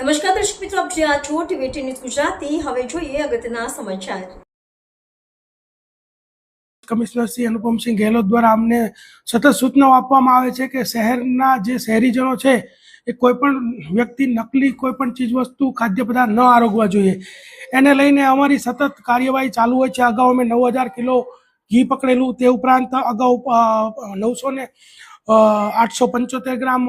નમસ્કાર દર્શક મિત્રો, આપ જ્યાં છો ટીવી ન્યૂઝ ગુજરાતી. હવે જોઈએ અગત્યના સમાચાર. કમિશનર શ્રી અનુપમસિંહ ગેહલોત દ્વારા અમને સતત સૂચનાઓ આપવામાં આવે છે કે શહેરના જે શહેરીજનો છે, એ કોઈ પણ વ્યક્તિ નકલી કોઈ પણ ચીજવસ્તુ ખાદ્ય પદાર્થ ન આરોગવા જોઈએ. એને લઈને અમારી સતત કાર્યવાહી ચાલુ હોય છે. અગાઉ અમે નવ હજાર કિલો ઘી પકડેલું તે ઉપરાંત અગાઉ નવસો ને આઠસો પંચોતેર ગ્રામ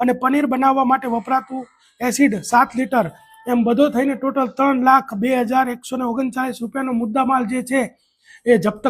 અને પનીર બનાવવા માટે વપરાતું એસિડ સાત લીટર. એમ બધો થઈને ટોટલ ત્રણ લાખ બે હજાર એકસો ને ઓગણચાલીસ રૂપિયાનો મુદ્દામાલ જે છે એ જપ્ત